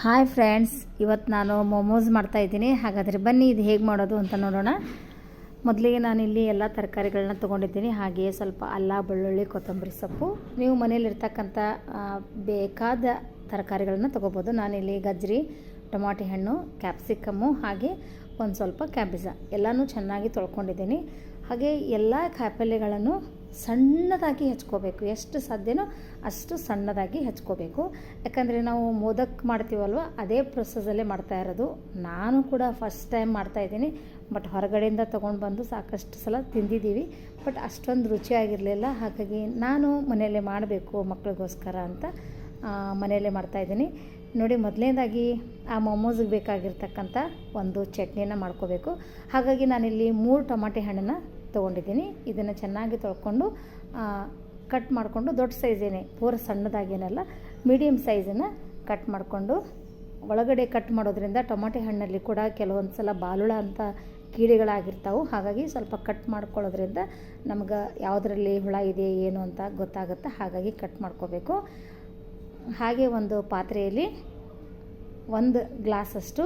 Hi friends ಇವತ್ತು ನಾನು ಮೊಮೋಸ್ ಮಾಡ್ತಾ ಇದ್ದೀನಿ. ಹಾಗಾದರೆ ಬನ್ನಿ, ಇದು ಹೇಗೆ ಮಾಡೋದು ಅಂತ ನೋಡೋಣ. ಮೊದಲಿಗೆ ನಾನಿಲ್ಲಿ ಎಲ್ಲ ತರಕಾರಿಗಳನ್ನ ತೊಗೊಂಡಿದ್ದೀನಿ. ಹಾಗೆಯೇ ಸ್ವಲ್ಪ ಅಲ್ಲ, ಬೆಳ್ಳುಳ್ಳಿ, ಕೊತ್ತಂಬರಿ ಸೊಪ್ಪು. ನೀವು ಮನೇಲಿರ್ತಕ್ಕಂಥ ಬೇಕಾದ ತರಕಾರಿಗಳನ್ನ ತೊಗೋಬೋದು. ನಾನಿಲ್ಲಿ ಗಜ್ಜರಿ, ಟೊಮಾಟೆ ಹಣ್ಣು, ಕ್ಯಾಪ್ಸಿಕಮ್ಮು, ಹಾಗೆ ಒಂದು ಸ್ವಲ್ಪ ಕ್ಯಾಬೇಜ. ಎಲ್ಲನೂ ಚೆನ್ನಾಗಿ ತೊಳ್ಕೊಂಡಿದ್ದೀನಿ. ಹಾಗೆ ಎಲ್ಲ ಕಾಯಿಪಲ್ಯಗಳನ್ನು ಸಣ್ಣದಾಗಿ ಹೆಚ್ಕೋಬೇಕು. ಎಷ್ಟು ಸಾಧ್ಯನೋ ಅಷ್ಟು ಸಣ್ಣದಾಗಿ ಹೆಚ್ಕೋಬೇಕು. ಯಾಕಂದರೆ ನಾವು ಮೋದಕ್ ಮಾಡ್ತೀವಲ್ವ, ಅದೇ ಪ್ರೊಸೆಸಲ್ಲೇ ಮಾಡ್ತಾ ಇರೋದು. ನಾನು ಕೂಡ ಫಸ್ಟ್ ಟೈಮ್ ಮಾಡ್ತಾ ಇದ್ದೀನಿ. ಬಟ್ ಹೊರಗಡೆಯಿಂದ ತೊಗೊಂಡು ಬಂದು ಸಾಕಷ್ಟು ಸಲ ತಿಂದಿದ್ದೀವಿ. ಬಟ್ ಅಷ್ಟೊಂದು ರುಚಿಯಾಗಿರಲಿಲ್ಲ. ಹಾಗಾಗಿ ನಾನು ಮನೆಯಲ್ಲೇ ಮಾಡಬೇಕು ಮಕ್ಕಳಿಗೋಸ್ಕರ ಅಂತ ಮನೆಯಲ್ಲೇ ಮಾಡ್ತಾ ಇದ್ದೀನಿ. ನೋಡಿ ಮೊದಲನೇದಾಗಿ ಆ ಮೊಮೋಸ್ಗೆ ಬೇಕಾಗಿರ್ತಕ್ಕಂಥ ಒಂದು ಚಟ್ನಿನ ಮಾಡ್ಕೋಬೇಕು. ಹಾಗಾಗಿ ನಾನಿಲ್ಲಿ ಮೂರು ಟೊಮಾಟೆ ಹಣ್ಣನ್ನು ತೊಗೊಂಡಿದ್ದೀನಿ. ಇದನ್ನು ಚೆನ್ನಾಗಿ ತೊಳ್ಕೊಂಡು ಕಟ್ ಮಾಡಿಕೊಂಡು, ದೊಡ್ಡ ಸೈಜೇನೆ ಪೂರ ಸಣ್ಣದಾಗೇನಲ್ಲ ಮೀಡಿಯಮ್ ಸೈಜನ್ನು ಕಟ್ ಮಾಡಿಕೊಂಡು, ಒಳಗಡೆ ಕಟ್ ಮಾಡೋದ್ರಿಂದ ಟೊಮಾಟೆ ಹಣ್ಣಲ್ಲಿ ಕೂಡ ಕೆಲವೊಂದು ಸಲ ಬಾಲುಳ ಅಂತ ಕೀಡೆಗಳಾಗಿರ್ತಾವೆ. ಹಾಗಾಗಿ ಸ್ವಲ್ಪ ಕಟ್ ಮಾಡ್ಕೊಳ್ಳೋದ್ರಿಂದ ನಮ್ಗೆ ಯಾವುದರಲ್ಲಿ ಹುಳ ಇದೆ, ಏನು ಅಂತ ಗೊತ್ತಾಗುತ್ತೆ. ಹಾಗಾಗಿ ಕಟ್ ಮಾಡ್ಕೋಬೇಕು. ಹಾಗೆ ಒಂದು ಪಾತ್ರೆಯಲ್ಲಿ ಒಂದು ಗ್ಲಾಸಷ್ಟು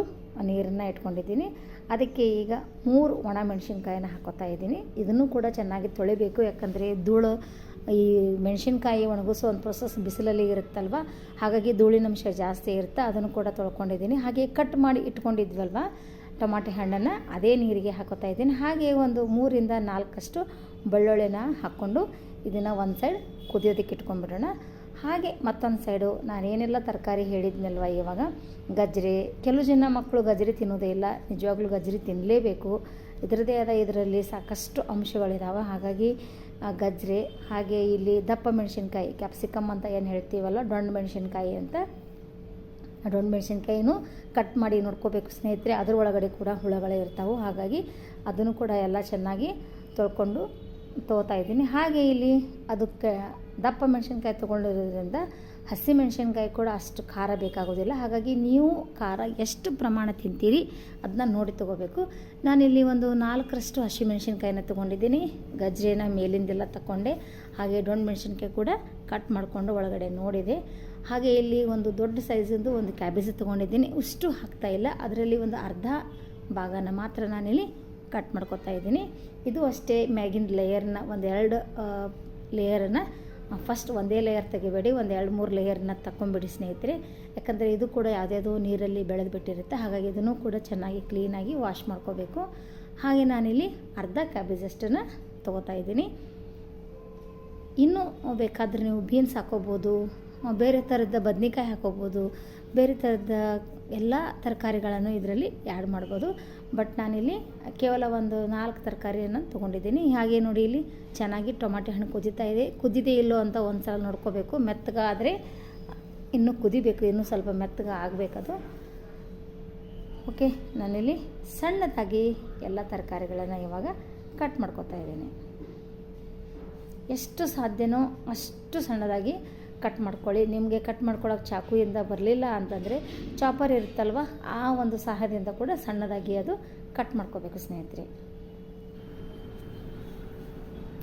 ನೀರನ್ನು ಇಟ್ಕೊಂಡಿದ್ದೀನಿ. ಅದಕ್ಕೆ ಈಗ ಮೂರು ಒಣ ಮೆಣಸಿನ್ಕಾಯಿನ ಹಾಕೋತಾ ಇದ್ದೀನಿ. ಇದನ್ನು ಕೂಡ ಚೆನ್ನಾಗಿ ತೊಳಿಬೇಕು. ಯಾಕಂದರೆ ಧೂಳು ಈ ಮೆಣಸಿನ್ಕಾಯಿ ಒಣಗಿಸೋ ಒಂದು ಪ್ರೊಸೆಸ್ ಬಿಸಿಲಲ್ಲಿ ಇರುತ್ತಲ್ವ? ಹಾಗಾಗಿ ಧೂಳಿನಂಶ ಜಾಸ್ತಿ ಇರುತ್ತೆ. ಅದನ್ನು ಕೂಡ ತೊಳ್ಕೊಂಡಿದ್ದೀನಿ. ಹಾಗೆ ಕಟ್ ಮಾಡಿ ಇಟ್ಕೊಂಡಿದ್ವಲ್ವ? ಟೊಮಾಟೆ ಹಣ್ಣನ್ನು ಅದೇ ನೀರಿಗೆ ಹಾಕೋತಾ ಇದ್ದೀನಿ. ಹಾಗೆ ಒಂದು ಮೂರಿಂದ ನಾಲ್ಕಷ್ಟು ಬೆಳ್ಳುಳ್ಳಿನ ಹಾಕ್ಕೊಂಡು ಇದನ್ನು ಒಂದು ಸೈಡ್ ಕುದಿಯೋದಕ್ಕೆ ಇಟ್ಕೊಂಡ್ಬಿಡೋಣ. ಹಾಗೆ ಮತ್ತೊಂದು ಸೈಡು ನಾನೇನೆಲ್ಲ ತರಕಾರಿ ಹೇಳಿದ್ನಲ್ವ ಇವಾಗ? ಗಜ್ರಿ ಕೆಲವು ಜನ ಮಕ್ಕಳು ಗಜ್ರಿ ತಿನ್ನೋದೇ ಇಲ್ಲ. ನಿಜವಾಗ್ಲೂ ಗಜ್ರಿ ತಿನ್ನಲೇಬೇಕು ಇದರದೇ ಆದ ಇದರಲ್ಲಿ ಸಾಕಷ್ಟು ಅಂಶಗಳಿದ್ದಾವೆ ಹಾಗಾಗಿ ಗಜ್ರಿ ಹಾಗೆ ಇಲ್ಲಿ ದಪ್ಪ ಮೆಣಸಿನ್ಕಾಯಿ ಕ್ಯಾಪ್ಸಿಕಮ್ ಅಂತ ಏನು ಹೇಳ್ತೀವಲ್ಲ ಡೊಣ್ಣ ಮೆಣಸಿನ್ಕಾಯಿ ಅಂತ? ಡೊಣ್ಣ ಮೆಣಸಿನ್ಕಾಯಿನೂ ಕಟ್ ಮಾಡಿ ನೋಡ್ಕೋಬೇಕು ಸ್ನೇಹಿತರೆ. ಅದರ ಒಳಗಡೆ ಕೂಡ ಹುಳಗಳೇ ಇರ್ತಾವೆ. ಹಾಗಾಗಿ ಅದನ್ನು ಕೂಡ ಎಲ್ಲ ಚೆನ್ನಾಗಿ ತೊಳ್ಕೊಂಡು ತೊಗೋತಾ ಇದ್ದೀನಿ. ಹಾಗೆ ಇಲ್ಲಿ ಅದಕ್ಕೆ ದಪ್ಪ ಮೆಣಸಿನ್ಕಾಯಿ ತೊಗೊಂಡಿರೋದ್ರಿಂದ ಹಸಿ ಮೆಣಸಿನ್ಕಾಯಿ ಕೂಡ ಅಷ್ಟು ಖಾರ ಬೇಕಾಗೋದಿಲ್ಲ. ಹಾಗಾಗಿ ನೀವು ಖಾರ ಎಷ್ಟು ಪ್ರಮಾಣ ತಿಂತೀರಿ ಅದನ್ನ ನೋಡಿ ತೊಗೋಬೇಕು. ನಾನಿಲ್ಲಿ ಒಂದು ನಾಲ್ಕರಷ್ಟು ಹಸಿ ಮೆಣಸಿನ್ಕಾಯಿನ ತೊಗೊಂಡಿದ್ದೀನಿ. ಗಜ್ರಿನ ಮೇಲಿಂದೆಲ್ಲ ತಗೊಂಡೆ ಹಾಗೆ ಡೊಣ್ಣ ಮೆಣಸಿನ್ಕಾಯಿ ಕೂಡ ಕಟ್ ಮಾಡಿಕೊಂಡು ಒಳಗಡೆ ನೋಡಿದೆ. ಹಾಗೆ ಇಲ್ಲಿ ಒಂದು ದೊಡ್ಡ ಸೈಜಿಂದು ಒಂದು ಕ್ಯಾಬೇಜ್ ತೊಗೊಂಡಿದ್ದೀನಿ. ಅಷ್ಟು ಹಾಕ್ತಾ ಇಲ್ಲ. ಅದರಲ್ಲಿ ಒಂದು ಅರ್ಧ ಭಾಗನ ಮಾತ್ರ ನಾನಿಲ್ಲಿ ಕಟ್ ಮಾಡ್ಕೊತಾ ಇದ್ದೀನಿ. ಇದು ಅಷ್ಟೇ ಮ್ಯಾಗಿನ ಲೇಯರ್ನ ಒಂದು ಎರಡು ಲೇಯರನ್ನು ಫಸ್ಟ್ ಒಂದೇ ಲೇಯರ್ ತೆಗಿಬೇಡಿ, ಒಂದು ಎರಡು, ಮೂರು ಲೇಯರ್ನ ತಗೊಂಬಿಡಿ ಸ್ನೇಹಿತರೆ. ಯಾಕಂದರೆ ಇದು ಕೂಡ ಯಾವುದ್ಯಾವುದೋ ನೀರಲ್ಲಿ ಬೆಳೆದು ಬಿಟ್ಟಿರುತ್ತೆ. ಹಾಗಾಗಿ ಇದನ್ನು ಕೂಡ ಚೆನ್ನಾಗಿ ಕ್ಲೀನಾಗಿ ವಾಶ್ ಮಾಡ್ಕೋಬೇಕು. ಹಾಗೆ ನಾನಿಲ್ಲಿ ಅರ್ಧ ಕ್ಯಾಬೇಜ್ ಅಷ್ಟನ್ನು ತೊಗೋತಾ ಇದ್ದೀನಿ. ಇನ್ನೂ ಬೇಕಾದರೆ ನೀವು ಬೀನ್ಸ್ ಹಾಕೋಬೋದು ಬೇರೆ ಥರದ ಬದ್ನಿಕಾಯಿ ಹಾಕೋಬೋದು, ಬೇರೆ ಥರದ ಎಲ್ಲ ತರಕಾರಿಗಳನ್ನು ಇದರಲ್ಲಿ ಆ್ಯಡ್ ಮಾಡ್ಬೋದು. ಬಟ್ ನಾನಿಲ್ಲಿ ಕೇವಲ ಒಂದು ನಾಲ್ಕು ತರಕಾರಿಯನ್ನು ತೊಗೊಂಡಿದ್ದೀನಿ. ಹಾಗೆ ನೋಡಿ ಇಲ್ಲಿ ಚೆನ್ನಾಗಿ ಟೊಮಾಟೆ ಹಣ್ಣು ಕುದಿತಾ ಇದೆ. ಕುದಿದೆ ಇಲ್ಲೋ ಅಂತ ಒಂದು ಸಲ ನೋಡ್ಕೋಬೇಕು. ಮೆತ್ತಗಾದರೆ ಇನ್ನೂ ಕುದಿಬೇಕು. ಇನ್ನೂ ಸ್ವಲ್ಪ ಮೆತ್ತಗ ಆಗಬೇಕದು. ಓಕೆ ನಾನಿಲ್ಲಿ ಸಣ್ಣದಾಗಿ ಎಲ್ಲ ತರಕಾರಿಗಳನ್ನು ಇವಾಗ ಕಟ್ ಮಾಡ್ಕೊತಾ ಇದ್ದೀನಿ. ಎಷ್ಟು ಸಾಧ್ಯನೋ ಅಷ್ಟು ಸಣ್ಣದಾಗಿ ಕಟ್ ಮಾಡ್ಕೊಳ್ಳಿ. ನಿಮಗೆ ಕಟ್ ಮಾಡ್ಕೊಳ್ಳೋಕೆ ಚಾಕುಯಿಂದ ಬರಲಿಲ್ಲ ಅಂತಂದರೆ ಚಾಪರ್ ಇರುತ್ತಲ್ವ, ಆ ಒಂದು ಸಹಾಯದಿಂದ ಕೂಡ ಸಣ್ಣದಾಗಿ ಅದು ಕಟ್ ಮಾಡ್ಕೋಬೇಕು ಸ್ನೇಹಿತರೆ.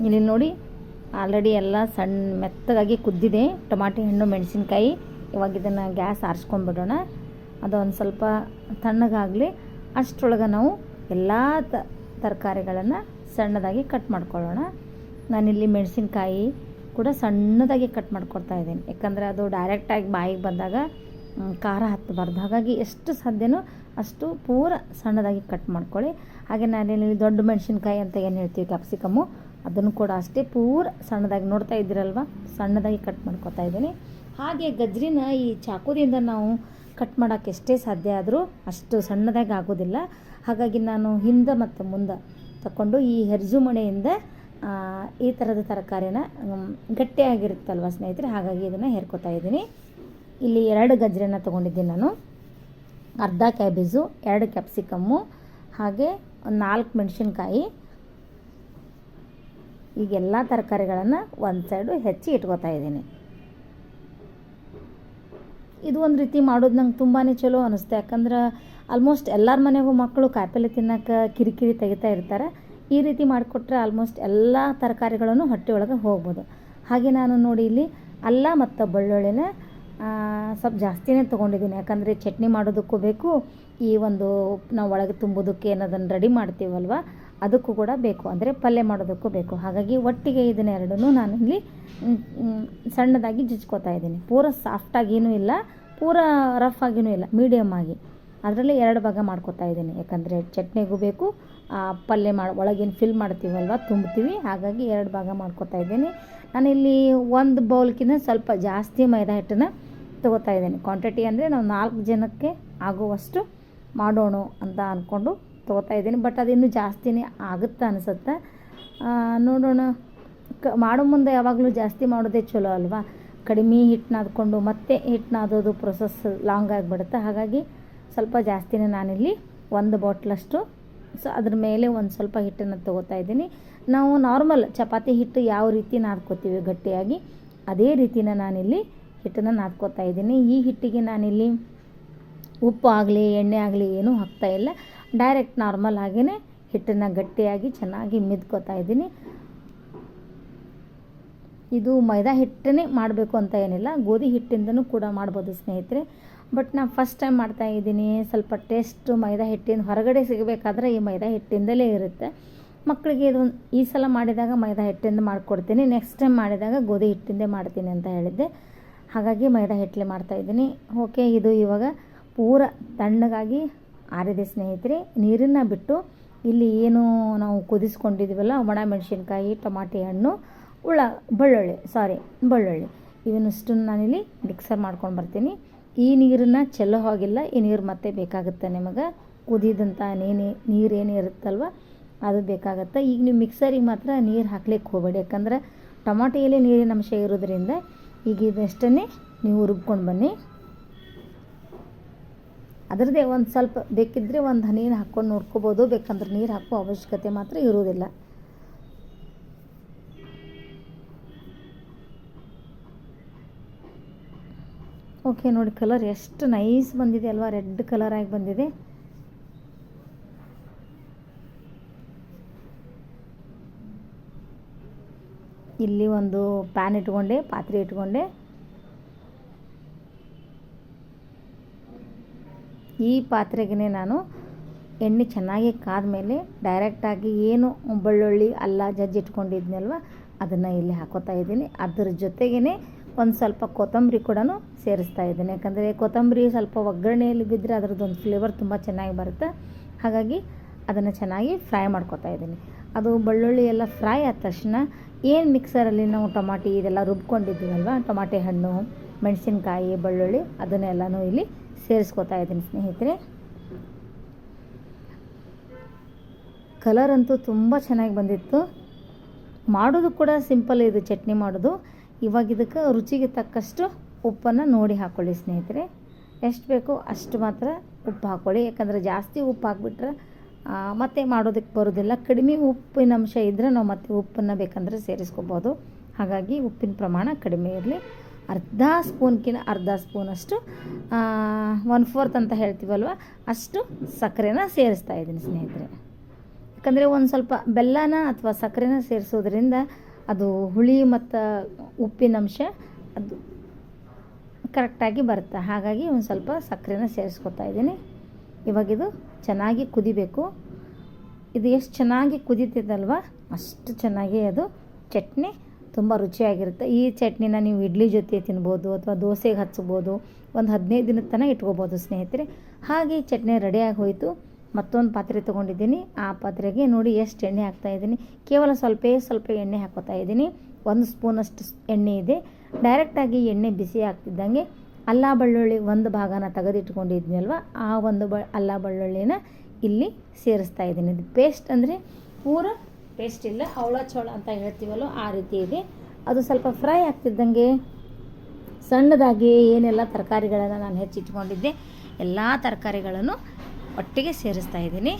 ಇಲ್ಲಿ ನೋಡಿ, ಆಲ್ರೆಡಿ ಎಲ್ಲ ಸಣ್ಣ ಮೆತ್ತಗಾಗಿ ಕುದ್ದಿದೆ. ಟೊಮಾಟೆ ಹಣ್ಣು, ಮೆಣಸಿನ್ಕಾಯಿ, ಇವಾಗ ಇದನ್ನು ಗ್ಯಾಸ್ ಆರಿಸ್ಕೊಂಡ್ಬಿಡೋಣ. ಅದೊಂದು ಸ್ವಲ್ಪ ತಣ್ಣಗಾಗಲಿ, ಅಷ್ಟರೊಳಗೆ ನಾವು ಎಲ್ಲ ತರಕಾರಿಗಳನ್ನು ಸಣ್ಣದಾಗಿ ಕಟ್ ಮಾಡ್ಕೊಳ್ಳೋಣ. ನಾನಿಲ್ಲಿ ಮೆಣಸಿನ್ಕಾಯಿ ಕೂಡ ಸಣ್ಣದಾಗಿ ಕಟ್ ಮಾಡ್ಕೊಳ್ತಾ ಇದ್ದೀನಿ. ಯಾಕಂದರೆ ಅದು ಡೈರೆಕ್ಟಾಗಿ ಬಾಯಿಗೆ ಬಂದಾಗ ಖಾರ ಹತ್ತಬಾರ್ದು ಹಾಗಾಗಿ ಎಷ್ಟು ಸಾಧ್ಯನೋ ಅಷ್ಟು ಪೂರ ಸಣ್ಣದಾಗಿ ಕಟ್ ಮಾಡ್ಕೊಳ್ಳಿ. ಹಾಗೆ ನಾನೇನು ದೊಡ್ಡ ಮೆಣಸಿನ್ಕಾಯಿ ಅಂತ ಏನು ಹೇಳ್ತೀವಿ ಕ್ಯಾಪ್ಸಿಕಮ್ಮು ಅದನ್ನು ಕೂಡ ಅಷ್ಟೇ ಪೂರ ಸಣ್ಣದಾಗಿ ನೋಡ್ತಾ ಇದ್ದೀರಲ್ವ? ಸಣ್ಣದಾಗಿ ಕಟ್ ಮಾಡ್ಕೊತಾ ಇದ್ದೀನಿ. ಹಾಗೆ ಗಜ್ರಿನ ಈ ಚಾಕುದಿಂದ ನಾವು ಕಟ್ ಮಾಡೋಕ್ಕೆ ಎಷ್ಟೇ ಸಾಧ್ಯ ಆದರೂ ಅಷ್ಟು ಸಣ್ಣದಾಗಿ ಆಗೋದಿಲ್ಲ. ಹಾಗಾಗಿ ನಾನು ಹಿಂದೆ ಮತ್ತು ಮುಂದೆ ತಗೊಂಡು ಈ ಹೆರ್ಜುಮಣೆಯಿಂದ ಆ, ಈ ಥರದ ತರಕಾರಿನ ಗಟ್ಟಿಯಾಗಿರುತ್ತಲ್ವ ಸ್ನೇಹಿತರೆ? ಹಾಗಾಗಿ ಇದನ್ನು ಹೇರ್ಕೊತಾ ಇದ್ದೀನಿ. ಇಲ್ಲಿ ಎರಡು ಗಜ್ರಿನ ತೊಗೊಂಡಿದ್ದೀನಿ ನಾನು. ಅರ್ಧ ಕ್ಯಾಬೇಜು, ಎರಡು ಕ್ಯಾಪ್ಸಿಕಮ್ಮು, ಹಾಗೆ ಒಂದು ನಾಲ್ಕು ಮೆಣಸಿನ್ಕಾಯಿ. ಈಗೆಲ್ಲ ತರಕಾರಿಗಳನ್ನು ಒಂದು ಸೈಡು ಹೆಚ್ಚಿ ಇಟ್ಕೋತಾ ಇದ್ದೀನಿ. ಇದು ಒಂದು ರೀತಿ ಮಾಡೋದು ನಂಗೆ ತುಂಬಾ ಚಲೋ ಅನ್ನಿಸ್ತು ಯಾಕಂದ್ರೆ ಆಲ್ಮೋಸ್ಟ್ ಎಲ್ಲರ ಮನೆಗೂ ಮಕ್ಕಳು ಕಾಯಿಪಲ್ಲೆ ತಿನ್ನೋಕೆ ಕಿರಿಕಿರಿ ತೆಗಿತಾ ಇರ್ತಾರೆ. ಈ ರೀತಿ ಮಾಡಿಕೊಟ್ರೆ ಆಲ್ಮೋಸ್ಟ್ ಎಲ್ಲ ತರಕಾರಿಗಳನ್ನು ಹೊಟ್ಟೆ ಒಳಗೆ ಹೋಗ್ಬೋದು. ಹಾಗೆ ನಾನು ನೋಡಿ ಇಲ್ಲಿ ಅಲ್ಲ ಮತ್ತು ಬೆಳ್ಳುಳ್ಳಿನ ಸ್ವಲ್ಪ ಜಾಸ್ತಿನೇ ತೊಗೊಂಡಿದ್ದೀನಿ. ಯಾಕಂದರೆ ಚಟ್ನಿ ಮಾಡೋದಕ್ಕೂ ಬೇಕು ಈ ಒಂದು ನಾವು ಒಳಗೆ ತುಂಬೋದಕ್ಕೆ ಏನದನ್ನು ರೆಡಿ ಮಾಡ್ತೀವಲ್ವ ಅದಕ್ಕೂ ಕೂಡ ಬೇಕು. ಅಂದರೆ ಪಲ್ಯ ಮಾಡೋದಕ್ಕೂ ಬೇಕು. ಹಾಗಾಗಿ ಒಟ್ಟಿಗೆ ಇದನ್ನೆರಡನ್ನೂ ನಾನು ಮ್, ಸಣ್ಣದಾಗಿ ಜಿಜ್ಕೋತಾ ಇದ್ದೀನಿ. ಪೂರ ಸಾಫ್ಟಾಗಿಯೂ ಇಲ್ಲ ಪೂರ ರಫ್ ಆಗಿಯೂ ಇಲ್ಲ ಮೀಡಿಯಮ್ ಆಗಿ. ಅದರಲ್ಲಿ ಎರಡು ಭಾಗ ಮಾಡ್ಕೋತಾ ಇದ್ದೀನಿ. ಯಾಕಂದರೆ ಚಟ್ನಿಗೂ ಬೇಕು ಪಲ್ಯ ಮಾಡಿ, ಒಳಗೇನು ಫಿಲ್ ಮಾಡ್ತೀವಲ್ವ ತುಂಬ್ತೀವಿ ಹಾಗಾಗಿ ಎರಡು ಭಾಗ ಮಾಡ್ಕೊತಾ ಇದ್ದೀನಿ. ನಾನಿಲ್ಲಿ ಒಂದು ಬೌಲ್ಕಿನ ಸ್ವಲ್ಪ ಜಾಸ್ತಿ ಮೈದಾ ಹಿಟ್ಟನ್ನು ತಗೋತಾ ಇದ್ದೀನಿ. ಕ್ವಾಂಟಿಟಿ ಅಂದರೆ ನಾವು ನಾಲ್ಕು ಜನಕ್ಕೆ ಆಗುವಷ್ಟು ಮಾಡೋಣ ಅಂತ ಅಂದ್ಕೊಂಡು ತೊಗೋತಾ ಇದ್ದೀನಿ. ಬಟ್ ಅದಿನ್ನೂ ಜಾಸ್ತಿನೇ ಆಗುತ್ತೆ ಅನಿಸುತ್ತೆ? ನೋಡೋಣ. ಕ, ಮಾಡೋ ಮುಂದೆ ಯಾವಾಗಲೂ ಜಾಸ್ತಿ ಮಾಡೋದೇ ಚಲೋ ಅಲ್ವಾ? ಕಡಿಮೆ ಹಿಟ್ಟನ್ನಾದ್ಕೊಂಡು ಮತ್ತೆ ಹಿಟ್ಟನ್ನಾದೋದು ಪ್ರೊಸೆಸ್ ಲಾಂಗ್ ಆಗಿಬಿಡುತ್ತೆ? ಹಾಗಾಗಿ ಸ್ವಲ್ಪ ಜಾಸ್ತಿನೇ ನಾನಿಲ್ಲಿ ಒಂದು ಬಾಟ್ಲಷ್ಟು ಸೊ ಅದ್ರ ಮೇಲೆ ಒಂದು ಸ್ವಲ್ಪ ಹಿಟ್ಟನ್ನು ತೊಗೋತಾ ಇದ್ದೀನಿ. ನಾವು ನಾರ್ಮಲ್ ಚಪಾತಿ ಹಿಟ್ಟು ಯಾವ ರೀತಿ ನಾದ್ಕೋತೀವಿ ಗಟ್ಟಿಯಾಗಿ, ಅದೇ ರೀತಿನ ನಾನಿಲ್ಲಿ ಹಿಟ್ಟನ್ನು ನಾದ್ಕೋತಾ ಇದ್ದೀನಿ. ಈ ಹಿಟ್ಟಿಗೆ ನಾನಿಲ್ಲಿ ಉಪ್ಪು ಆಗಲಿ, ಎಣ್ಣೆ ಆಗಲಿ ಏನೂ ಹಾಕ್ತಾ ಇಲ್ಲ. ಡೈರೆಕ್ಟ್ ನಾರ್ಮಲ್ ಆಗಿಯೇ ಹಿಟ್ಟನ್ನು ಗಟ್ಟಿಯಾಗಿ ಚೆನ್ನಾಗಿ ಮಿದ್ಕೋತಾ ಇದ್ದೀನಿ. ಇದು ಮೈದಾ ಹಿಟ್ಟನ್ನೇ ಮಾಡಬೇಕು ಅಂತ ಏನಿಲ್ಲ, ಗೋಧಿ ಹಿಟ್ಟಿಂದನೂ ಕೂಡ ಮಾಡ್ಬೋದು ಸ್ನೇಹಿತರೆ. ಬಟ್ ನಾನು ಫಸ್ಟ್ ಟೈಮ್ ಮಾಡ್ತಾ ಇದ್ದೀನಿ. ಸ್ವಲ್ಪ ಟೇಸ್ಟು ಮೈದಾ ಹಿಟ್ಟಿನ ಹೊರಗಡೆ ಸಿಗಬೇಕಾದ್ರೆ ಈ ಮೈದಾ ಹಿಟ್ಟಿಂದಲೇ ಇರುತ್ತೆ. ಮಕ್ಕಳಿಗೆ ಇದು ಈ ಸಲ ಮಾಡಿದಾಗ ಮೈದಾ ಹಿಟ್ಟಿಂದ ಮಾಡಿಕೊಡ್ತೀನಿ. ನೆಕ್ಸ್ಟ್ ಟೈಮ್ ಮಾಡಿದಾಗ ಗೋಧಿ ಹಿಟ್ಟಿಂದೇ ಮಾಡ್ತೀನಿ ಅಂತ ಹೇಳಿದ್ದೆ. ಹಾಗಾಗಿ ಮೈದಾ ಹಿಟ್ಟಲೆ ಮಾಡ್ತಾಯಿದ್ದೀನಿ ಓಕೆ ಇದು ಇವಾಗ ಪೂರ ತಣ್ಣಗಾಗಿ ಆರಿದೆ ಸ್ನೇಹಿತರೆ. ನೀರನ್ನು ಬಿಟ್ಟು ಇಲ್ಲಿ ಏನು ನಾವು ಕುದಿಸ್ಕೊಂಡಿದ್ದೀವಲ್ಲ ಒಣ ಮೆಣಸಿನ್ಕಾಯಿ, ಟೊಮಾಟಿ ಹಣ್ಣು ಉಳ್ಳ ಬೆಳ್ಳುಳ್ಳಿ ಸಾರಿ ಬೆಳ್ಳುಳ್ಳಿ. ಇವನ್ನಷ್ಟನ್ನು ನಾನಿಲ್ಲಿ ಮಿಕ್ಸರ್ ಮಾಡ್ಕೊಂಡು ಬರ್ತೀನಿ. ಈ ನೀರನ್ನ ಚೆಲ್ಲೋ ಹೋಗಿಲ್ಲ ಈ ನೀರು ಮತ್ತೆ ಬೇಕಾಗುತ್ತೆ ನಿಮಗೆ. ಕುದಿದಂಥ ನೀನು ನೀರೇನು ಇರುತ್ತಲ್ವ, ಅದು ಬೇಕಾಗತ್ತೆ. ಈಗ ನೀವು ಮಿಕ್ಸರಿಗೆ ಮಾತ್ರ ನೀರು ಹಾಕ್ಲಿಕ್ಕೆ ಹೋಗಬೇಡಿ. ಯಾಕಂದ್ರೆ ಟೊಮಾಟೆಯಲ್ಲಿ ನೀರಿನ ಅಂಶ ಇರೋದ್ರಿಂದ ಈಗ ಇದಷ್ಟನ್ನೇ ನೀವು ರುಬ್ಕೊಂಡು ಬನ್ನಿ. ಅದರದ್ದೇ ಒಂದು ಸ್ವಲ್ಪ ಬೇಕಿದ್ದರೆ ಒಂದು ಹನಿನ ಹಾಕ್ಕೊಂಡು ನೋಡ್ಕೋಬೋದು. ಬೇಕಂದ್ರೆ ನೀರು ಹಾಕೋ ಅವಶ್ಯಕತೆ ಮಾತ್ರ ಇರೋದಿಲ್ಲ ಓಕೆ, ನೋಡಿ ಕಲರ್ ಎಷ್ಟು ನೈಸ್ ಬಂದಿದೆ ಅಲ್ವಾ? ರೆಡ್ ಕಲರ್ ಆಗಿ ಬಂದಿದೆ. ಇಲ್ಲಿ ಒಂದು ಪ್ಯಾನ್ ಇಟ್ಕೊಂಡೆ, ಪಾತ್ರೆ ಇಟ್ಕೊಂಡೆ. ಈ ಪಾತ್ರೆಗೆ ನಾನು ಎಣ್ಣೆ ಚೆನ್ನಾಗಿ ಕಾದ್ಮೇಲೆ ಡೈರೆಕ್ಟಾಗಿ ಏನು ಬೆಳ್ಳುಳ್ಳಿ ಅಲ್ಲ, ಜಜ್ಜಿ ಇಟ್ಕೊಂಡಿದ್ನಲ್ವ, ಅದನ್ನು ಇಲ್ಲಿ ಹಾಕೋತಾ ಇದ್ದೀನಿ. ಅದ್ರ ಜೊತೆಗೇ ಒಂದು ಸ್ವಲ್ಪ ಕೊತ್ತಂಬರಿ ಕೂಡ ಸೇರಿಸ್ತಾ ಇದ್ದೀನಿ. ಯಾಕಂದರೆ ಕೊತ್ತಂಬರಿ ಸ್ವಲ್ಪ ಒಗ್ಗರಣೆಯಲ್ಲಿ ಬಿದ್ದರೆ ಅದರದ್ದೊಂದು ಫ್ಲೇವರ್ ತುಂಬ ಚೆನ್ನಾಗಿ ಬರುತ್ತೆ. ಹಾಗಾಗಿ ಅದನ್ನು ಚೆನ್ನಾಗಿ ಫ್ರೈ ಮಾಡ್ಕೊತಾ ಇದ್ದೀನಿ. ಅದು ಬೆಳ್ಳುಳ್ಳಿ ಎಲ್ಲ ಫ್ರೈ ಆದ ತಕ್ಷಣ ಏನು ಮಿಕ್ಸರಲ್ಲಿ ನಾವು ಟೊಮಾಟಿ ಇದೆಲ್ಲ ರುಬ್ಕೊಂಡಿದ್ದೀವಲ್ವ? ಟೊಮಾಟೆ ಹಣ್ಣು, ಮೆಣಸಿನ್ಕಾಯಿ, ಬೆಳ್ಳುಳ್ಳಿ ಅದನ್ನೆಲ್ಲನೂ ಇಲ್ಲಿ ಸೇರಿಸ್ಕೊತಾ ಇದ್ದೀನಿ ಸ್ನೇಹಿತರೆ. ಕಲರ್ ಅಂತೂ ತುಂಬ ಚೆನ್ನಾಗಿ ಬಂದಿತ್ತು. ಮಾಡೋದು ಕೂಡ ಸಿಂಪಲ್ ಇದು, ಚಟ್ನಿ ಮಾಡೋದು. ಇವಾಗ ಇದಕ್ಕೆ ರುಚಿಗೆ ತಕ್ಕಷ್ಟು ಉಪ್ಪನ್ನು ನೋಡಿ ಹಾಕ್ಕೊಳ್ಳಿ ಸ್ನೇಹಿತರೆ. ಎಷ್ಟು ಬೇಕೋ ಅಷ್ಟು ಮಾತ್ರ ಉಪ್ಪು ಹಾಕ್ಕೊಳ್ಳಿ ಯಾಕಂದರೆ ಜಾಸ್ತಿ ಉಪ್ಪು ಹಾಕ್ಬಿಟ್ರೆ ಮತ್ತೆ ಮಾಡೋದಕ್ಕೆ ಬರೋದಿಲ್ಲ. ಕಡಿಮೆ ಉಪ್ಪಿನ ಅಂಶ ಇದ್ದರೆ ನಾವು ಮತ್ತೆ ಉಪ್ಪನ್ನು ಬೇಕಂದರೆ ಸೇರಿಸ್ಕೋಬೋದು. ಹಾಗಾಗಿ ಉಪ್ಪಿನ ಪ್ರಮಾಣ ಕಡಿಮೆ ಇರಲಿ. ಅರ್ಧ ಸ್ಪೂನ್ಕಿನ ಅರ್ಧ ಸ್ಪೂನಷ್ಟು ಒನ್ ಫೋರ್ತ್ ಅಂತ ಹೇಳ್ತೀವಲ್ವ, ಅಷ್ಟು ಸಕ್ಕರೆನ ಸೇರಿಸ್ತಾ ಇದ್ದೀನಿ ಸ್ನೇಹಿತರೆ. ಯಾಕಂದರೆ ಒಂದು ಸ್ವಲ್ಪ ಬೆಲ್ಲನ ಅಥವಾ ಸಕ್ಕರೆನ ಸೇರಿಸೋದ್ರಿಂದ ಅದು ಹುಳಿ ಮತ್ತು ಉಪ್ಪಿನಂಶ ಅದು ಕರೆಕ್ಟಾಗಿ ಬರುತ್ತೆ. ಹಾಗಾಗಿ ಒಂದು ಸ್ವಲ್ಪ ಸಕ್ಕರೆನ ಸೇರಿಸ್ಕೊತಾ ಇದ್ದೀನಿ. ಇವಾಗಿದು ಚೆನ್ನಾಗಿ ಕುದಿಬೇಕು. ಇದು ಎಷ್ಟು ಚೆನ್ನಾಗಿ ಕುದೀತಿದ್ದಲ್ವ ಅಷ್ಟು ಚೆನ್ನಾಗಿ ಅದು ಚಟ್ನಿ ತುಂಬ ರುಚಿಯಾಗಿರುತ್ತೆ. ಈ ಚಟ್ನಿನ ನೀವು ಇಡ್ಲಿ ಜೊತೆ ತಿನ್ಬೋದು ಅಥವಾ ದೋಸೆಗೆ ಹಚ್ಬೋದು. ಒಂದು ಹದಿನೈದು ದಿನದ ತನಕ ಇಟ್ಕೋಬೋದು ಸ್ನೇಹಿತರೆ. ಹಾಗೆ ಚಟ್ನಿ ರೆಡಿಯಾಗಿ ಹೋಯಿತು. ಮತ್ತೊಂದು ಪಾತ್ರೆ ತೊಗೊಂಡಿದ್ದೀನಿ. ಆ ಪಾತ್ರೆಗೆ ನೋಡಿ ಎಷ್ಟು ಎಣ್ಣೆ ಹಾಕ್ತಾ ಇದ್ದೀನಿ. ಕೇವಲ ಸ್ವಲ್ಪ ಸ್ವಲ್ಪ ಎಣ್ಣೆ ಹಾಕೋತಾ ಇದ್ದೀನಿ. ಒಂದು ಸ್ಪೂನಷ್ಟು ಎಣ್ಣೆ ಇದೆ. ಡೈರೆಕ್ಟಾಗಿ ಎಣ್ಣೆ ಬಿಸಿ ಆಗ್ತಿದ್ದಂಗೆ ಅಲ್ಲ ಬೆಳ್ಳುಳ್ಳಿ ಒಂದು ಭಾಗನ ತೆಗೆದಿಟ್ಕೊಂಡಿದ್ನಲ್ವ, ಆ ಒಂದು ಬ ಅಲ್ಲ ಬೆಳ್ಳುಳ್ಳಿನ ಇಲ್ಲಿ ಸೇರಿಸ್ತಾ ಇದ್ದೀನಿ. ಇದು ಪೇಸ್ಟ್ ಅಂದರೆ ಪೂರ ಪೇಸ್ಟ್ ಇಲ್ಲ ಅವಳ ಚೋಳ ಅಂತ ಹೇಳ್ತೀವಲ್ಲ ಆ ರೀತಿ ಇದೆ. ಅದು ಸ್ವಲ್ಪ ಫ್ರೈ ಆಗ್ತಿದ್ದಂಗೆ ಸಣ್ಣದಾಗಿ ಏನೆಲ್ಲ ತರಕಾರಿಗಳನ್ನು ನಾನು ಹೆಚ್ಚಿಟ್ಕೊಂಡಿದ್ದೆ, ಎಲ್ಲ ತರಕಾರಿಗಳನ್ನು ಒಟ್ಟಿಗೆ ಸೇರಿಸ್ತಾ ಇದ್ದೀನಿ.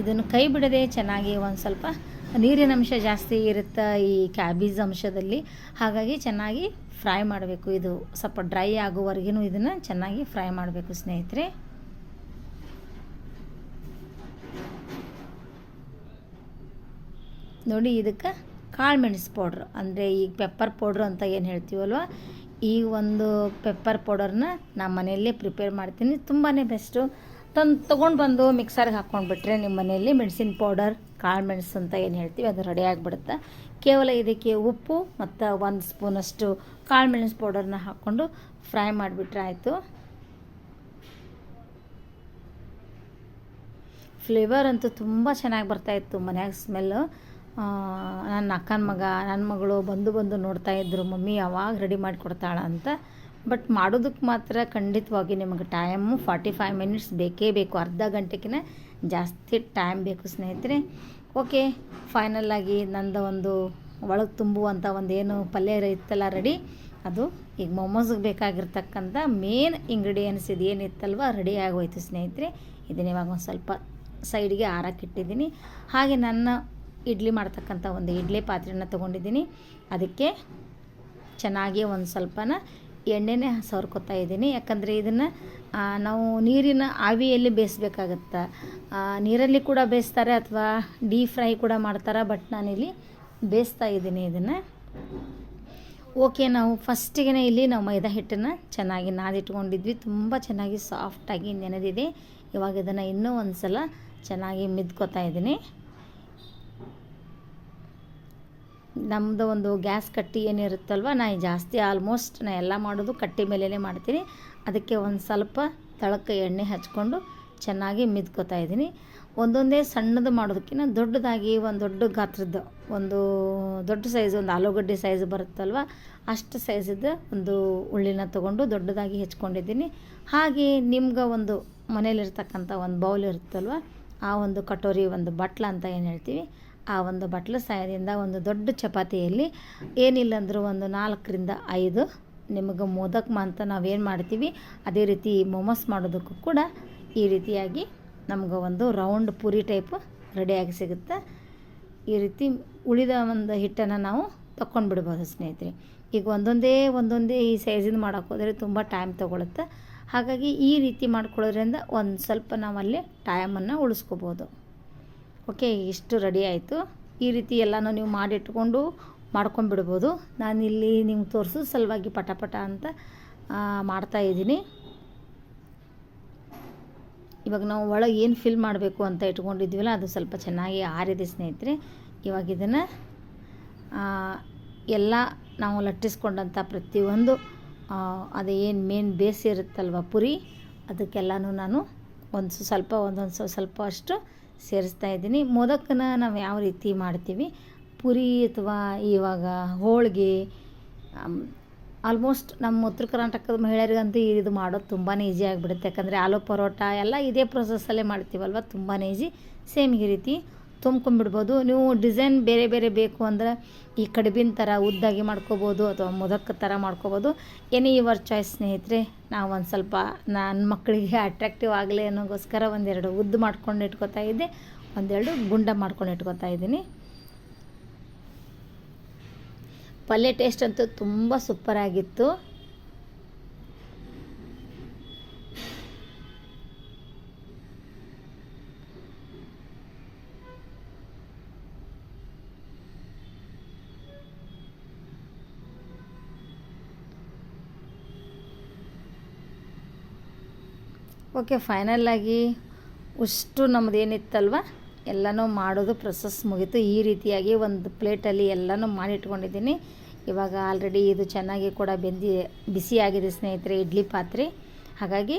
ಇದನ್ನು ಕೈ ಬಿಡದೆ ಚೆನ್ನಾಗಿ ಒಂದು ಸ್ವಲ್ಪ ನೀರಿನ ಅಂಶ ಜಾಸ್ತಿ ಇರುತ್ತೆ ಈ ಕ್ಯಾಬೇಜ್ ಅಂಶದಲ್ಲಿ. ಹಾಗಾಗಿ ಚೆನ್ನಾಗಿ ಫ್ರೈ ಮಾಡಬೇಕು. ಇದು ಸ್ವಲ್ಪ ಡ್ರೈ ಆಗುವವರೆಗೂ ಇದನ್ನು ಚೆನ್ನಾಗಿ ಫ್ರೈ ಮಾಡಬೇಕು ಸ್ನೇಹಿತರೆ. ನೋಡಿ ಇದಕ್ಕೆ ಕಾಳು ಮೆಣಸು ಪೌಡ್ರ್. ಅಂದರೆ ಈಗ ಪೆಪ್ಪರ್ ಪೌಡ್ರ್ ಅಂತ ಏನು ಹೇಳ್ತೀವಲ್ವ? ಈ ಒಂದು ಪೆಪ್ಪರ್ ಪೌಡರ್ನ ನಮ್ಮ ಮನೆಯಲ್ಲೇ ಪ್ರಿಪೇರ್ ಮಾಡ್ತೀನಿ. ತುಂಬಾ ಬೆಸ್ಟು. ತಂದು ತೊಗೊಂಡು ಬಂದು ಮಿಕ್ಸರ್ಗೆ ಹಾಕ್ಕೊಂಡ್ಬಿಟ್ರೆ ನಿಮ್ಮ ಮನೆಯಲ್ಲಿ ಮೆಣಸಿನ ಪೌಡರ್, ಕಾಳು ಮೆಣಸು ಅಂತ ಏನು ಹೇಳ್ತೀವಿ, ಅದು ರೆಡಿ ಆಗಿಬಿಡುತ್ತೆ. ಕೇವಲ ಇದಕ್ಕೆ ಉಪ್ಪು ಮತ್ತು ಒಂದು ಸ್ಪೂನಷ್ಟು ಕಾಳು ಮೆಣಸು ಪೌಡರ್ನ ಹಾಕ್ಕೊಂಡು ಫ್ರೈ ಮಾಡಿಬಿಟ್ರೆ ಆಯಿತು. ಫ್ಲೇವರ್ ಅಂತೂ ತುಂಬ ಚೆನ್ನಾಗಿ ಬರ್ತಾಯಿತ್ತು ಮನ್ಯಾಗ ಸ್ಮೆಲ್ಲು ನನ್ನ ಅಕ್ಕನ ಮಗ ನನ್ನ ಮಗಳು ಬಂದು ಬಂದು ನೋಡ್ತಾ ಇದ್ರು, ಮಮ್ಮಿ ಯಾವಾಗ ರೆಡಿ ಮಾಡಿಕೊಡ್ತಾಳ? ಅಂತ. ಬಟ್ ಮಾಡೋದಕ್ಕೆ ಮಾತ್ರ ಖಂಡಿತವಾಗಿ ನಿಮಗೆ ಟೈಮು ಫಾರ್ಟಿ ಫೈವ್ ಮಿನಿಟ್ಸ್ ಬೇಕೇ ಬೇಕು. ಅರ್ಧ ಗಂಟೆಗಿನ ಜಾಸ್ತಿ ಟೈಮ್ ಬೇಕು ಸ್ನೇಹಿತರೆ. ಓಕೆ ಫೈನಲ್ಲಾಗಿ ನಂದು ಒಂದು ಒಳಗೆ ತುಂಬುವಂಥ ಒಂದು ಏನು ಪಲ್ಯ ಇತ್ತಲ್ಲ ರೆಡಿ ಅದು ಈಗ ಮೊಮೋಸ್ಗೆ ಬೇಕಾಗಿರ್ತಕ್ಕಂಥ ಮೇನ್ ಇಂಗ್ರೀಡಿಯೆಂಟ್ಸ್ ಇದು ಏನಿತ್ತಲ್ವ? ರೆಡಿ ಆಗೋಯ್ತು ಸ್ನೇಹಿತರೆ. ಇದನ್ನ ಇವಾಗ ಒಂದು ಸ್ವಲ್ಪ ಸೈಡ್ಗೆ ಆರಕ್ಕಿಟ್ಟಿದ್ದೀನಿ ಹಾಗೆ ನನ್ನ ಇಡ್ಲಿ ಮಾಡ್ತಕ್ಕಂಥ ಒಂದು ಇಡ್ಲಿ ಪಾತ್ರೆನ ತೊಗೊಂಡಿದ್ದೀನಿ. ಅದಕ್ಕೆ ಚೆನ್ನಾಗಿ ಒಂದು ಸ್ವಲ್ಪನ ಎಣ್ಣೆನೇ ಸವರ್ಕೊತಾ ಇದ್ದೀನಿ. ಯಾಕಂದರೆ ಇದನ್ನು ನಾವು ನೀರಿನ ಆವಿಯಲ್ಲಿ ಬೇಯಿಸ್ಬೇಕಾಗತ್ತೆ? ನೀರಲ್ಲಿ ಕೂಡ ಬೇಯಿಸ್ತಾರೆ ಅಥವಾ ಡೀಪ್ ಫ್ರೈ ಕೂಡ ಮಾಡ್ತಾರೆ? ಬಟ್ ನಾನಿಲ್ಲಿ ಬೇಯಿಸ್ತಾ ಇದ್ದೀನಿ ಇದನ್ನು. ಓಕೆ, ನಾವು ಫಸ್ಟಿಗೆ ಇಲ್ಲಿ ನಾವು ಮೈದಾ ಹಿಟ್ಟನ್ನು ಚೆನ್ನಾಗಿ ನಾದಿಟ್ಕೊಂಡಿದ್ವಿ. ತುಂಬ ಚೆನ್ನಾಗಿ ಸಾಫ್ಟಾಗಿ ನೆನೆದಿದೆ. ಇವಾಗ ಇದನ್ನು ಇನ್ನೂ ಒಂದು ಸಲ ಚೆನ್ನಾಗಿ ಮಿದ್ಕೋತಾ ಇದ್ದೀನಿ. ನಮ್ಮದು ಒಂದು ಗ್ಯಾಸ್ ಕಟ್ಟಿ ಏನಿರುತ್ತಲ್ವ, ನಾ ಜಾಸ್ತಿ ಆಲ್ಮೋಸ್ಟ್ ನಾ ಎಲ್ಲ ಮಾಡೋದು ಕಟ್ಟಿ ಮೇಲೇ ಮಾಡ್ತೀನಿ. ಅದಕ್ಕೆ ಒಂದು ಸ್ವಲ್ಪ ತಳಕ್ಕೆ ಎಣ್ಣೆ ಹಚ್ಕೊಂಡು ಚೆನ್ನಾಗಿ ಮಿದ್ಕೋತಾ ಇದ್ದೀನಿ. ಒಂದೊಂದೇ ಸಣ್ಣದು ಮಾಡೋದಕ್ಕಿಂತ ದೊಡ್ಡದಾಗಿ ಒಂದು ದೊಡ್ಡ ಗಾತ್ರದ್ದು, ಒಂದು ದೊಡ್ಡ ಸೈಜ್ ಒಂದು ಆಲೂಗಡ್ಡೆ ಸೈಜ್ ಬರುತ್ತಲ್ವ, ಅಷ್ಟು ಸೈಜದ್ದು ಒಂದು ಉಳ್ಳಿನ ತೊಗೊಂಡು ದೊಡ್ಡದಾಗಿ ಹೆಚ್ಕೊಂಡಿದ್ದೀನಿ. ಹಾಗೆ ನಿಮ್ಗೆ ಒಂದು ಮನೇಲಿರ್ತಕ್ಕಂಥ ಒಂದು ಬೌಲ್ ಇರುತ್ತಲ್ವ, ಆ ಒಂದು ಕಟೋರಿ ಒಂದು ಬಟ್ಲ ಅಂತ ಏನು ಹೇಳ್ತೀವಿ ಆ ಒಂದು ಬಟ್ಲು ಸಹಾಯದಿಂದ ಒಂದು ದೊಡ್ಡ ಚಪಾತಿಯಲ್ಲಿ ಏನಿಲ್ಲ ಅಂದರೂ ಒಂದು ನಾಲ್ಕರಿಂದ ಐದು ನಿಮಗೆ ಮೋದಕ್ ಅಂತ ನಾವೇನು ಮಾಡ್ತೀವಿ, ಅದೇ ರೀತಿ ಮೊಮೋಸ್ ಮಾಡೋದಕ್ಕೂ ಕೂಡ ಈ ರೀತಿಯಾಗಿ ನಮ್ಗೆ ಒಂದು ರೌಂಡ್ ಪೂರಿ ಟೈಪ್ ರೆಡಿಯಾಗಿ ಸಿಗುತ್ತೆ. ಈ ರೀತಿ ಉಳಿದ ಒಂದು ಹಿಟ್ಟನ್ನು ನಾವು ತಗೊಂಡು ಬಿಡ್ಬೋದು ಸ್ನೇಹಿತರೆ. ಈಗ ಒಂದೊಂದೇ ಒಂದೊಂದೇ ಈ ಸೈಜಿಂದ ಮಾಡೋಕೆ ಹೋದರೆ ತುಂಬ ಟೈಮ್ ತೊಗೊಳುತ್ತೆ. ಹಾಗಾಗಿ ಈ ರೀತಿ ಮಾಡ್ಕೊಳ್ಳೋದ್ರಿಂದ ಒಂದು ಸ್ವಲ್ಪ ನಾವಲ್ಲಿ ಟೈಮನ್ನು ಉಳಿಸ್ಕೋಬೋದು. ಓಕೆ, ಇಷ್ಟು ರೆಡಿ ಆಯಿತು. ಈ ರೀತಿ ಎಲ್ಲನೂ ನೀವು ಮಾಡಿಟ್ಕೊಂಡು ಮಾಡ್ಕೊಂಬಿಡ್ಬೋದು ನಾನಿಲ್ಲಿ ನಿಮ್ಗೆ ತೋರಿಸೋ ಸಲುವಾಗಿ ಪಟ ಪಟ ಅಂತ ಮಾಡ್ತಾಯಿದ್ದೀನಿ ಇವಾಗ ನಾವು ಒಳಗೆ ಏನು ಫಿಲ್ ಮಾಡಬೇಕು ಅಂತ ಇಟ್ಕೊಂಡಿದ್ವಲ್ಲ, ಅದು ಸ್ವಲ್ಪ ಚೆನ್ನಾಗಿ ಆರಿದೆ ಸ್ನೇಹಿತರೆ. ಇವಾಗ ಇದನ್ನು ಎಲ್ಲ ನಾವು ಲಟ್ಟಿಸ್ಕೊಂಡಂಥ ಪ್ರತಿಯೊಂದು ಅದು ಏನು ಮೇನ್ ಬೇಸ್ ಇರುತ್ತಲ್ವ ಪುರಿ, ಅದಕ್ಕೆಲ್ಲನೂ ನಾನು ಒಂದು ಸ್ವಲ್ಪ, ಒಂದೊಂದು ಸ್ವಲ್ಪ ಅಷ್ಟು ಸೇರಿಸ್ತಾ ಇದ್ದೀನಿ. ಮೋದಕನ ನಾವು ಯಾವ ರೀತಿ ಮಾಡ್ತೀವಿ? ಪುರಿ ಅಥವಾ ಇವಾಗ ಹೋಳಿಗೆ ಆಲ್ಮೋಸ್ಟ್ ನಮ್ಮ ಉತ್ತರ ಕರ್ನಾಟಕದ ಮಹಿಳೆಯರಿಗಂತೂ ಇದು ಮಾಡೋದು ತುಂಬಾ ಈಸಿ ಆಗಿಬಿಡುತ್ತೆ. ಯಾಕಂದರೆ ಆಲೂ ಪರೋಟ ಎಲ್ಲ ಇದೇ ಪ್ರೊಸೆಸ್ಸಲ್ಲೇ ಮಾಡ್ತೀವಲ್ವ? ತುಂಬಾ ಈಸಿ ಸೇಮ್ ಈ ರೀತಿ. ತುಂಬ್ಕೊಂಬಿಡ್ಬೋದು ನೀವು ಡಿಸೈನ್ ಬೇರೆ ಬೇರೆ ಬೇಕು ಅಂದ್ರೆ ಈ ಕಡುಬಿನ ಥರ ಉದ್ದಾಗಿ ಮಾಡ್ಕೋಬೋದು ಅಥವಾ ಮೊದಕ್ಕ ಥರ ಮಾಡ್ಕೋಬೋದು. ಎನಿ ಯುವರ್ ಚಾಯ್ಸ್ ಸ್ನೇಹಿತರೆ, ನಾವು ಒಂದು ಸ್ವಲ್ಪ ನನ್ನ ಮಕ್ಕಳಿಗೆ ಅಟ್ರಾಕ್ಟಿವ್ ಆಗಲಿ ಅನ್ನೋಗೋಸ್ಕರ ಒಂದೆರಡು ಉದ್ದು ಮಾಡ್ಕೊಂಡು ಇಟ್ಕೋತಾ ಇದ್ದೆ. ಒಂದೆರಡು ಗುಂಡ ಮಾಡ್ಕೊಂಡು ಇಟ್ಕೋತಾ ಇದ್ದೀನಿ. ಪಲ್ಯ ಟೇಸ್ಟ್ ಅಂತೂ ತುಂಬ ಸೂಪರಾಗಿತ್ತು ಓಕೆ ಫೈನಲ್ಲಾಗಿ ಅಷ್ಟು ನಮ್ಮದು ಏನಿತ್ತಲ್ವ ಎಲ್ಲನೂ ಮಾಡೋದು ಪ್ರೊಸೆಸ್ ಮುಗೀತು. ಈ ರೀತಿಯಾಗಿ ಒಂದು ಪ್ಲೇಟಲ್ಲಿ ಎಲ್ಲನೂ ಮಾಡಿಟ್ಕೊಂಡಿದ್ದೀನಿ. ಇವಾಗ ಆಲ್ರೆಡಿ ಇದು ಚೆನ್ನಾಗಿ ಕೂಡ ಬೆಂದಿ ಬಿಸಿಯಾಗಿದೆ ಸ್ನೇಹಿತರೆ, ಇಡ್ಲಿ ಪಾತ್ರೆ. ಹಾಗಾಗಿ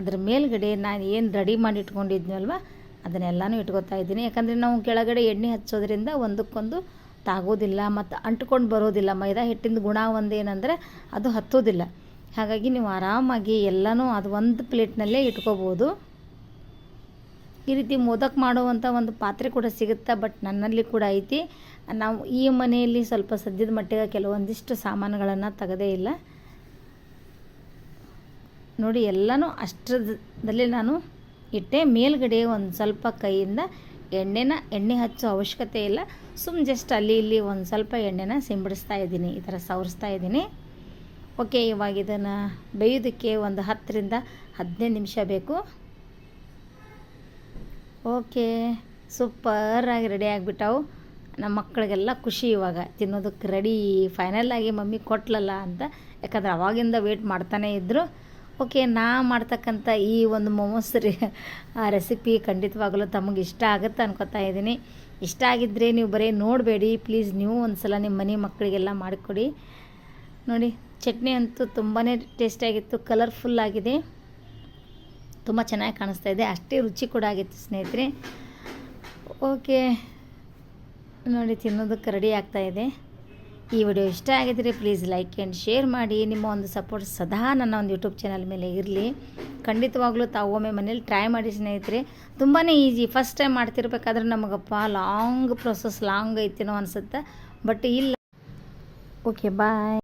ಅದ್ರ ಮೇಲ್ಗಡೆ ನಾನು ಏನು ರೆಡಿ ಮಾಡಿ ಇಟ್ಕೊಂಡಿದ್ನಲ್ವ ಅದನ್ನೆಲ್ಲನೂ ಇಟ್ಕೊತಾ ಇದ್ದೀನಿ. ಯಾಕಂದರೆ ನಾವು ಕೆಳಗಡೆ ಎಣ್ಣೆ ಹಚ್ಚೋದ್ರಿಂದ ಒಂದಕ್ಕೊಂದು ತಾಗೋದಿಲ್ಲ, ಮತ್ತು ಅಂಟ್ಕೊಂಡು ಬರೋದಿಲ್ಲ ಮೈದಾ ಹಿಟ್ಟಿನ ಗುಣ ಒಂದೇನೆಂದರೆ ಅದು ಹತ್ತೋದಿಲ್ಲ. ಹಾಗಾಗಿ ನೀವು ಆರಾಮಾಗಿ ಎಲ್ಲನೂ ಅದು ಒಂದು ಪ್ಲೇಟ್ನಲ್ಲೇ ಇಟ್ಕೋಬೋದು. ಈ ರೀತಿ ಮೋದಕ್ ಮಾಡುವಂಥ ಒಂದು ಪಾತ್ರೆ ಕೂಡ ಸಿಗುತ್ತೆ, ಬಟ್ ನನ್ನಲ್ಲಿ ಕೂಡ ಐತಿ. ನಾವು ಈ ಮನೆಯಲ್ಲಿ ಸ್ವಲ್ಪ ಸದ್ಯದ ಮಟ್ಟಿಗೆ ಕೆಲವೊಂದಿಷ್ಟು ಸಾಮಾನುಗಳನ್ನು ತೆಗದೇ ಇಲ್ಲ. ನೋಡಿ, ಎಲ್ಲನೂ ಅಷ್ಟರದಲ್ಲಿ ನಾನು ಇಟ್ಟೆ. ಮೇಲ್ಗಡೆ ಒಂದು ಸ್ವಲ್ಪ ಕೈಯಿಂದ ಎಣ್ಣೆನ, ಎಣ್ಣೆ ಹಚ್ಚೋ ಅವಶ್ಯಕತೆ ಇಲ್ಲ. ಸುಮ್ಮ ಜಸ್ಟ್ ಅಲ್ಲಿ ಇಲ್ಲಿ ಒಂದು ಸ್ವಲ್ಪ ಎಣ್ಣೆನ ಸಿಂಬಡಿಸ್ತಾ ಇದ್ದೀನಿ, ಈ ಥರ ಸವರಿಸ್ತಾ ಇದ್ದೀನಿ. ಓಕೆ ಇವಾಗ ಇದನ್ನು ಬೇಯೋದಕ್ಕೆ ಒಂದು ಹತ್ತರಿಂದ ಹದಿನೈದು ನಿಮಿಷ ಬೇಕು. ಓಕೆ ಸೂಪರಾಗಿ ರೆಡಿ ಆಗಿಬಿಟ್ಟವು. ನಮ್ಮ ಮಕ್ಕಳಿಗೆಲ್ಲ ಖುಷಿ ಇವಾಗ. ತಿನ್ನೋದಕ್ಕೆ ರೆಡಿ ಫೈನಲ್ಲಾಗಿ ಮಮ್ಮಿ ಕೊಟ್ಲಲ್ಲ ಅಂತ. ಯಾಕಂದ್ರೆ ಅವಾಗಿಂದ ವೇಟ್ ಮಾಡ್ತಾನೇ ಇದ್ದರು ಓಕೆ, ನಾ ಮಾಡ್ತಕ್ಕಂಥ ಈ ಒಂದು ಮೊಮೋಸ್ ರೀ ರೆಸಿಪಿ ಖಂಡಿತವಾಗಲೂ ತಮಗೆ ಇಷ್ಟ ಆಗುತ್ತೆ ಅನ್ಕೋತಾ ಇದ್ದೀನಿ. ಇಷ್ಟ ಆಗಿದ್ದರೆ ನೀವು ಬರೀ ನೋಡಬೇಡಿ. ಪ್ಲೀಸ್ ನೀವು ಒಂದು ಸಲ ನಿಮ್ಮ ಮನೆ ಮಕ್ಕಳಿಗೆಲ್ಲ ಮಾಡಿಕೊಡಿ. ನೋಡಿ ಚಟ್ನಿ ಅಂತೂ ತುಂಬಾ ಟೇಸ್ಟಿಯಾಗಿತ್ತು ಕಲರ್ಫುಲ್ ಆಗಿದೆ. ತುಂಬ ಚೆನ್ನಾಗಿ ಕಾಣಿಸ್ತಾ ಇದೆ, ಅಷ್ಟೇ ರುಚಿ ಕೂಡ ಆಗಿತ್ತು ಸ್ನೇಹಿತರೆ. ಓಕೆ ನೋಡಿ ತಿನ್ನೋದಕ್ಕೆ ರೆಡಿ ಆಗ್ತಾ ಇದೆ. ಈ ವಿಡಿಯೋ ಇಷ್ಟ ಆಗಿದ್ರೆ ಪ್ಲೀಸ್ ಲೈಕ್ ಆ್ಯಂಡ್ ಶೇರ್ ಮಾಡಿ. ನಿಮ್ಮ ಒಂದು ಸಪೋರ್ಟ್ ಸದಾ ನನ್ನ ಒಂದು ಯೂಟ್ಯೂಬ್ ಚಾನಲ್ ಮೇಲೆ ಇರಲಿ. ಖಂಡಿತವಾಗ್ಲೂ ತಾವು ಒಮ್ಮೆ ಮನೇಲಿ ಟ್ರೈ ಮಾಡಿ ಸ್ನೇಹಿತರೆ. ತುಂಬಾ ಈಸಿ ಫಸ್ಟ್ ಟೈಮ್ ಮಾಡ್ತಿರ್ಬೇಕಾದ್ರೆ ನಮಗಪ್ಪ ಲಾಂಗ್ ಪ್ರೊಸೆಸ್ ಲಾಂಗ್ ಐತೇನೋ ಅನಿಸುತ್ತೆ. ಬಟ್ ಇಲ್ಲ. Okay bye